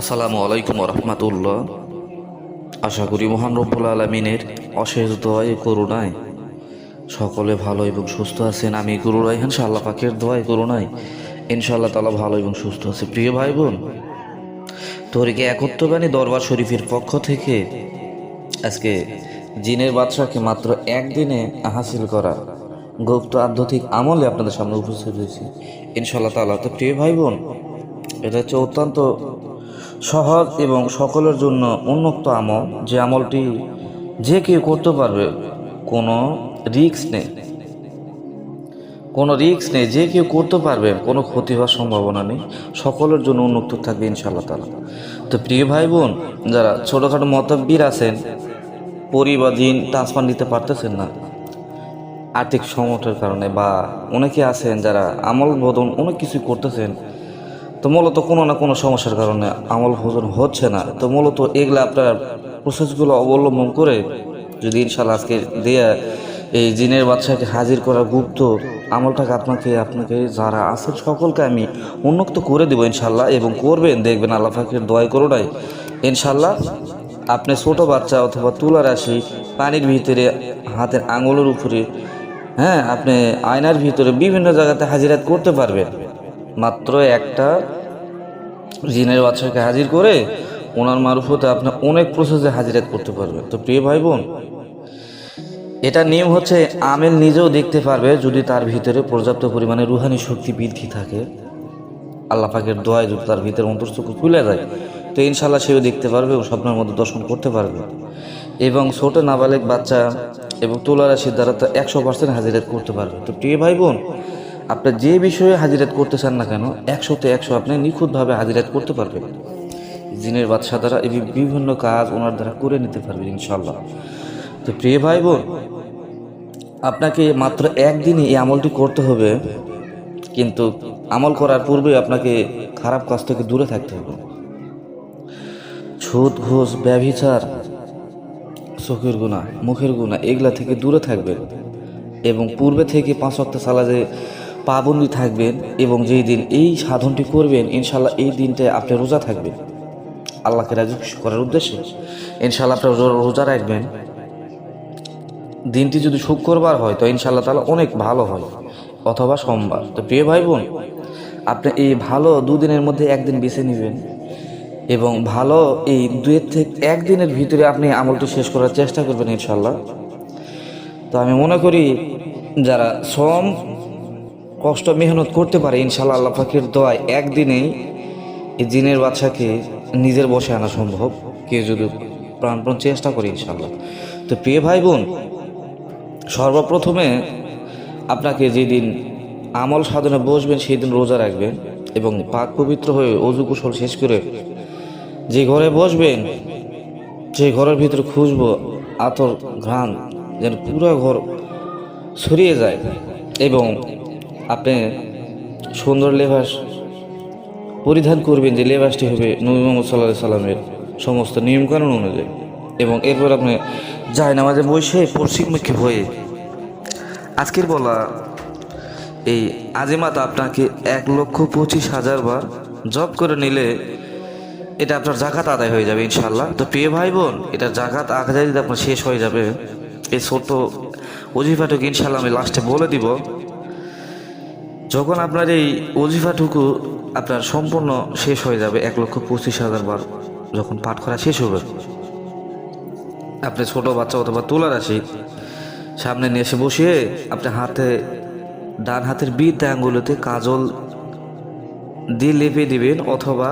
আসসালামু আলাইকুম রহমতুল্লাহ। আশা করি মহান রব্বুল আলমিনের অশেষ দোয়াই করুণায় সকলে ভালো এবং সুস্থ আছেন। আমি গুরু রাইহান আল্লাহ পাকের দোয়াই করুণায়। ইনশাআল্লাহ তালা ভালো এবং সুস্থ আছে। প্রিয় ভাই বোন তরিকে একত্রবাণী দরবার শরীফের পক্ষ থেকে আজকে জিনের বাদশাকে মাত্র একদিনে হাসিল করা গুপ্ত আধ্যাত্মিক আমলে আপনাদের সামনে উপস্থিত হয়েছি। ইনশাআল্লাহ তালা তো প্রিয় ভাই বোন এটা হচ্ছে অত্যন্ত সহজ এবং সকলের জন্য উন্মুক্ত আমল। যে আমলটি যে কেউ করতে পারবে, কোনো রিস্ক নেই। কোনো রিক্স নেই, যে কেউ করতে পারবে, কোনো ক্ষতি হওয়ার সম্ভাবনা নেই। সকলের জন্য উন্মুক্ত থাকবে ইনশাআল্লাহ তালা তো প্রিয় ভাই বোন যারা ছোটোখাটো মতব্বীর আছেন পরিবার দিন ট্রান্সফার নিতে পারতেছেন না, আর্থিক সমস্যার কারণে বা অনেকে আছেন যারা আমল বদন অনেক কিছু করতেছেন তো মূলত কোনো না কোনো সমস্যার কারণে আমল ভোজন হচ্ছে না। তো মূলত এগুলো আপনার প্রসেসগুলো অবলম্বন করে যদি ইনশাল্লাহ আজকে দেয়া এই জিনের বাচ্চাকে হাজির করা গুপ্ত আমলটাকে আপনাকে আপনাকে যারা আছেন সকলকে আমি উন্মুক্ত করে দেবো ইনশাল্লাহ এবং করবেন। দেখবেন আল্লাহ ফাঁকের দয় করোনাই ইনশাল্লাহ আপনি ছোট বাচ্চা অথবা তুলা রাশি, পানির ভিতরে, হাতের আঙুলের উপরে হ্যাঁ আপনি আয়নার ভিতরে বিভিন্ন জায়গাতে হাজিরাত করতে পারবেন। মাত্র একটা জিনের বাচ্চাকে হাজির করে ওনার মারুফতে আপনি অনেক প্রসেসে হাজিরাত করতে পারবেন। তো প্রিয় ভাই বোন এটা নিয়ম হচ্ছে আমেল নিজেও দেখতে পারবে যদি তার ভিতরে পর্যাপ্ত পরিমাণে রুহানি শক্তি বৃদ্ধি থাকে। আল্লাহ পাকের দোয়ায় যদি তার ভিতরে অন্তর্চক্ষু খুলে যায়, তো ইনশাল্লাহ সেও দেখতে পারবে এবং স্বপ্নের মধ্যে দর্শন করতে পারবে। এবং ছোট নাবালেক বাচ্চা এবং তোলা রাশির দ্বারা তো একশো পার্সেন্ট হাজিরাত করতে পারবে। তো প্রিয় ভাই বোন আপনি যে বিষয়ে হাজিরাত করতে চান না কেন একশোতে একশো আপনি নিখুঁতভাবে হাজিরাত করতে পারবেন। জিনের বাদশা দ্বারা এই বিভিন্ন কাজ ওনার দ্বারা করে নিতে পারবেন ইনশাল্লাহ তো প্রিয় ভাই বোন আপনাকে মাত্র একদিনই এই আমলটি করতে হবে, কিন্তু আমল করার পূর্বে আপনাকে খারাপ কাজ থেকে দূরে থাকতে হবে। সুদ ঘোষ, ব্যভিচার, চোখের গুণা মুখের গুণা এগুলা থেকে দূরে থাকবেন এবং পূর্বে থেকে পাঁচ অক্ট সালাজে পাবন্দি থাকবেন এবং যেই দিন এই সাধনটি করবেন ইনশাল্লাহ এই দিনটায় আপনি রোজা থাকবেন। আল্লাহকে রাজি করার উদ্দেশ্যে। ইনশাল্লাহ আপনি রো- রোজা রাখবেন। দিনটি যদি শুক্রবার হয়, তো ইনশাল্লাহ তাহলে অনেক ভালো হয়, অথবা সোমবার। তো প্রিয় ভাই বোন আপনি এই ভালো দুদিনের মধ্যে একদিন বেছে নেবেন এবং ভালো এই দুয়ের থেকে একদিনের ভিতরে আপনি আমলটি শেষ করার চেষ্টা করবেন ইনশাল্লাহ তো আমি মনে করি, যারা শ্রম কষ্ট, মেহনত করতে পারে ইনশাল্লাহ আল্লাহ পাখির দোয়ায় একদিনেই এই জিনের বাচ্চাকে নিজের বসে আনা সম্ভব। কেউ যদি প্রাণপণ চেষ্টা করে ইনশাল্লাহ তো প্রিয় ভাই বোন সর্বপ্রথমে আপনাকে যেদিন আমল সাধনে বসবেন সেই দিন রোজা রাখবেন এবং পাক পবিত্র হয়ে অজু কুশল শেষ করে যে ঘরে বসবেন, যে ঘরের ভিতরে খুঁজবো আতর, ঘ্রাণ যেন পুরো ঘর ছড়িয়ে যায় এবং আপনি সুন্দর লেবাস পরিধান করবেন যে লেবাসটি হবে নবী মোহাম্মদ সাল্লাহ সাল্লামের সমস্ত নিয়মকানুন অনুযায়ী। এবং এরপর আপনি যায় নামাজে বসে পশ্চিমমুখী হয়ে আজকের বলা এই আজিমাত আপনাকে এক লক্ষ পঁচিশ হাজার বার জব করে নিলে এটা আপনার জাকাত আদায় হয়ে যাবে ইনশাল্লাহ তো প্রিয় ভাই বোন এটা জাকাত আদায় যদি আপনার শেষ হয়ে যাবে, এই ছোট্ট অজিফাটুকু ইনশাল্লাহ আমি লাস্টে বলে দিব। যখন আপনার এই অজিফাটুকু আপনার সম্পূর্ণ শেষ হয়ে যাবে, এক লক্ষ পঁচিশ হাজার বার যখন পাঠ করা শেষ হবে, আপনি ছোট বাচ্চা অথবা তুলা রাশি, সামনে নিয়ে এসে বসিয়ে আপনি হাতে, ডান হাতের বিদ্যা আঙ্গুলোতে কাজল দিয়ে লেপে দিবেন অথবা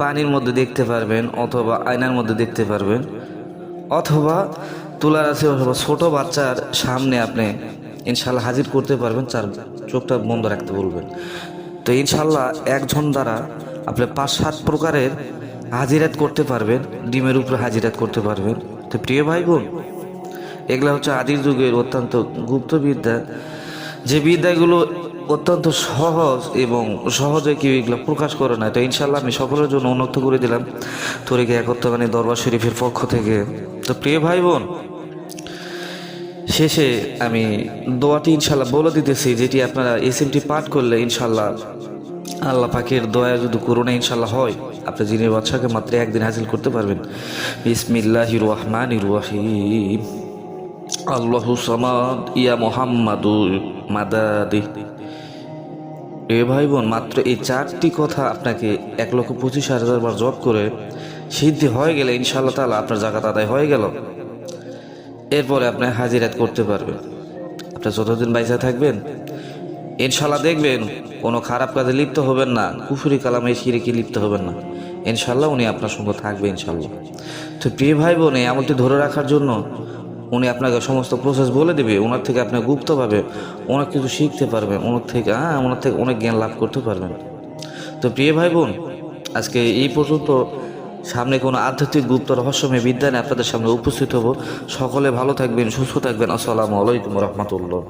পানির মধ্যে দেখতে পারবেন অথবা আয়নার মধ্যে দেখতে পারবেন অথবা তুলার আছে অথবা ছোট বাচ্চার সামনে আপনি ইনশাল্লাহ হাজির করতে পারবেন চার চোখটা বন্ধ রাখতে বলবেন। তো ইনশাল্লাহ একজন দ্বারা আপনি পাঁচ, সাত প্রকারের হাজিরাত করতে পারবেন, ডিমের উপরে হাজিরাত করতে পারবেন। তো প্রিয় ভাই বোন এগুলা হচ্ছে আদির যুগের অত্যন্ত গুপ্ত বিদ্যা যে বিদ্যাগুলো অত্যন্ত সহজ এবং সহজে কেউ এগুলো প্রকাশ করে না, তো ইনশাল্লাহ আমি সকলের জন্য উন্নত করে দিলাম। তরিকে একত্রবাণী দরবার শরীফের পক্ষ থেকে। তো প্রিয় ভাই বোন শেষে আমি দোয়াটি ইনশাল্লাহ বলে দিতেছি, যেটি আপনারা এসএমটি পাঠ করলে ইনশাল্লাহ আল্লাহ পাকের দয়া যদি করোনা ইনশাল্লাহ হয়, আপনি যিনি বাচ্চাকে মাত্র একদিন হাসিল করতে পারবেন। বিসমিল্লাহ রহমান রহিম। আল্লাহ সামাদ, ইয়া মোহাম্মাদু মাদাদি। এ ভাই বোন মাত্র এই চারটি কথা আপনাকে এক লক্ষ পঁচিশ হাজার বার জব করে সিদ্ধি হয়ে গেলে ইনশাআল্লাহ তাআলা আপনার জাকাত আদায় হয়ে গেল। এরপরে আপনি হাজিরাত করতে পারবেন। আপনি যতদিন বাইসা থাকবেন, ইনশাল্লাহ দেখবেন কোনো খারাপ কাজে লিপ্ত হবেন না, কুফুরি কালামে শিরিকে লিপ্ত হবেন না। ইনশাল্লাহ উনি আপনার সঙ্গে থাকবে ইনশাল্লাহ। তো প্রিয় ভাই বোন এই আমলটি ধরে রাখার জন্য উনি আপনাকে সমস্ত প্রসেস বলে দেবে। ওনার থেকে আপনি গুপ্তভাবে অনেক কিছু শিখতে পারবেন। ওনার থেকে হ্যাঁ ওনার থেকে অনেক জ্ঞান লাভ করতে পারবেন। তো প্রিয় ভাই বোন আজকে এই পর্যন্ত সামনে কোনো আধ্যাত্মিক গুপ্ত রহস্যময় বিদ্যা নিয়ে আপনাদের সামনে উপস্থিত হব। সকলে ভালো থাকবেন, সুস্থ থাকবেন। আসসালামু আলাইকুম রহমতুল্লাহ।